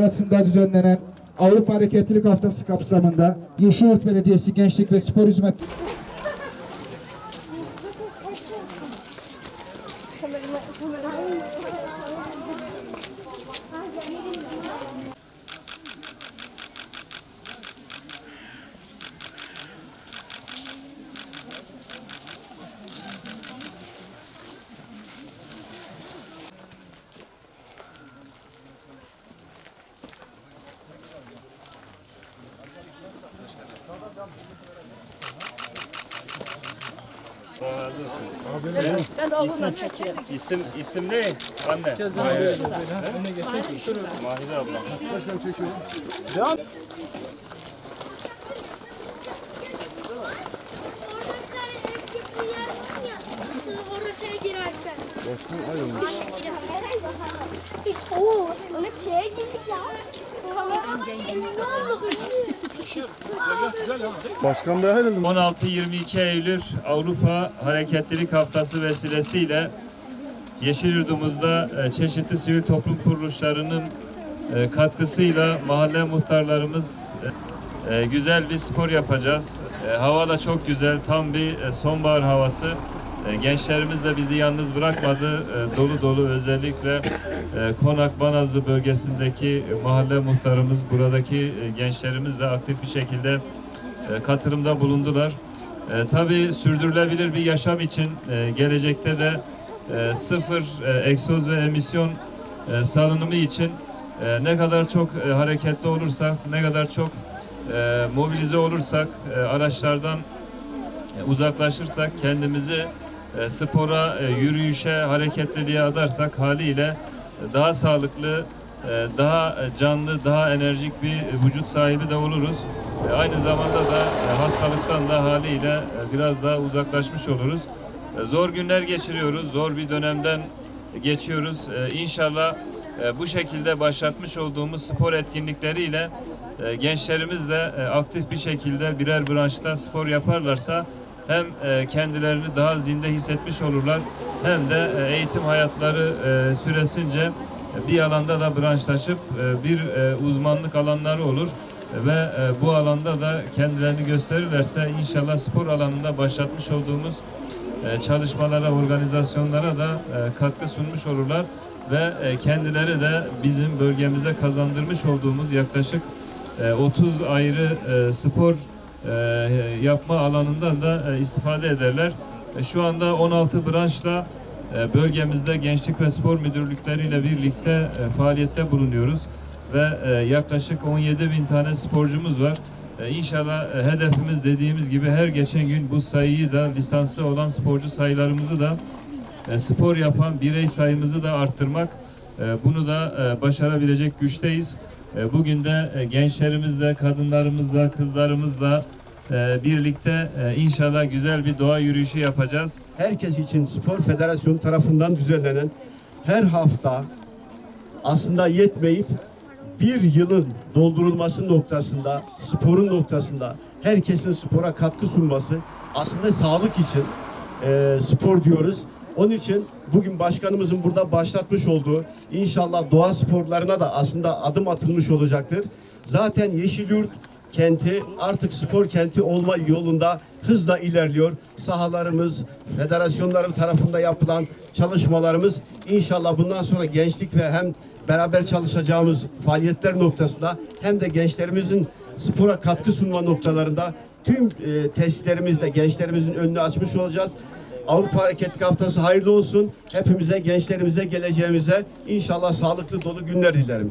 arasında düzenlenen Avrupa Hareketlilik Haftası kapsamında Yeşilyurt Belediyesi Gençlik ve Spor Hizmet Ben de oğlumla çekiyorum. İsim isim ne? Anne. Mahire. Mahire abla. Oraya girerken. Oo, öyle şeye girdik ya. Ne oldu? Başkan da ayrıldı. 16-22 Eylül Avrupa Hareketlilik Haftası vesilesiyle Yeşilyurt'umuzda e, çeşitli sivil toplum kuruluşlarının e, katkısıyla mahalle muhtarlarımız e, güzel bir spor yapacağız. Hava da çok güzel, tam bir sonbahar havası. E, Gençlerimiz de bizi yalnız bırakmadı. E, Dolu dolu özellikle e, Konak Banazlı bölgesindeki mahalle muhtarımız, buradaki gençlerimiz de aktif bir şekilde katılımda bulundular. Tabii sürdürülebilir bir yaşam için gelecekte de sıfır egzoz ve emisyon salınımı için ne kadar çok hareketli olursak, ne kadar çok mobilize olursak, araçlardan uzaklaşırsak, kendimizi e, spora, e, yürüyüşe, hareketliliğe adarsak haliyle daha sağlıklı, e, daha canlı, daha enerjik bir vücut sahibi de oluruz. E, Aynı zamanda da hastalıktan da haliyle biraz daha uzaklaşmış oluruz. Zor günler geçiriyoruz, zor bir dönemden geçiyoruz. E, İnşallah bu şekilde başlatmış olduğumuz spor etkinlikleriyle gençlerimiz de aktif bir şekilde birer branşta spor yaparlarsa hem e, kendilerini daha zinde hissetmiş olurlar hem de e, eğitim hayatları e, süresince bir alanda da branşlaşıp bir uzmanlık alanları olur. Ve bu alanda da kendilerini gösterirlerse inşallah spor alanında başlatmış olduğumuz çalışmalara, organizasyonlara da katkı sunmuş olurlar. Ve kendileri de bizim bölgemize kazandırmış olduğumuz yaklaşık e, 30 ayrı spor yapma alanından da e, istifade ederler. E, Şu anda 16 branşla e, bölgemizde Gençlik ve Spor Müdürlükleriyle birlikte e, faaliyette bulunuyoruz ve e, yaklaşık 17 bin tane sporcumuz var. E, İnşallah e, hedefimiz dediğimiz gibi her geçen gün bu sayıyı da lisanslı olan sporcu sayılarımızı da e, spor yapan birey sayımızı da arttırmak. E, Bunu da e, başarabilecek güçteyiz. E, Bugün de e, gençlerimizle, kadınlarımızla, kızlarımızla e, birlikte e, inşallah güzel bir doğa yürüyüşü yapacağız. herkes için Spor Federasyonu tarafından düzenlenen her hafta aslında yetmeyip bir yılın doldurulması noktasında, sporun noktasında herkesin spora katkı sunması aslında sağlık için e, spor diyoruz. Onun için bugün başkanımızın burada başlatmış olduğu inşallah doğa sporlarına da aslında adım atılmış olacaktır. Zaten Yeşilyurt kenti artık spor kenti olma yolunda hızla ilerliyor. Sahalarımız, federasyonların tarafında yapılan çalışmalarımız inşallah bundan sonra gençlik ve hem beraber çalışacağımız faaliyetler noktasında hem de gençlerimizin spora katkı sunma noktalarında tüm e, tesislerimizde gençlerimizin önünü açmış olacağız. Avrupa Hareketli Haftası hayırlı olsun. Hepimize, gençlerimize, geleceğimize inşallah sağlıklı dolu günler dilerim.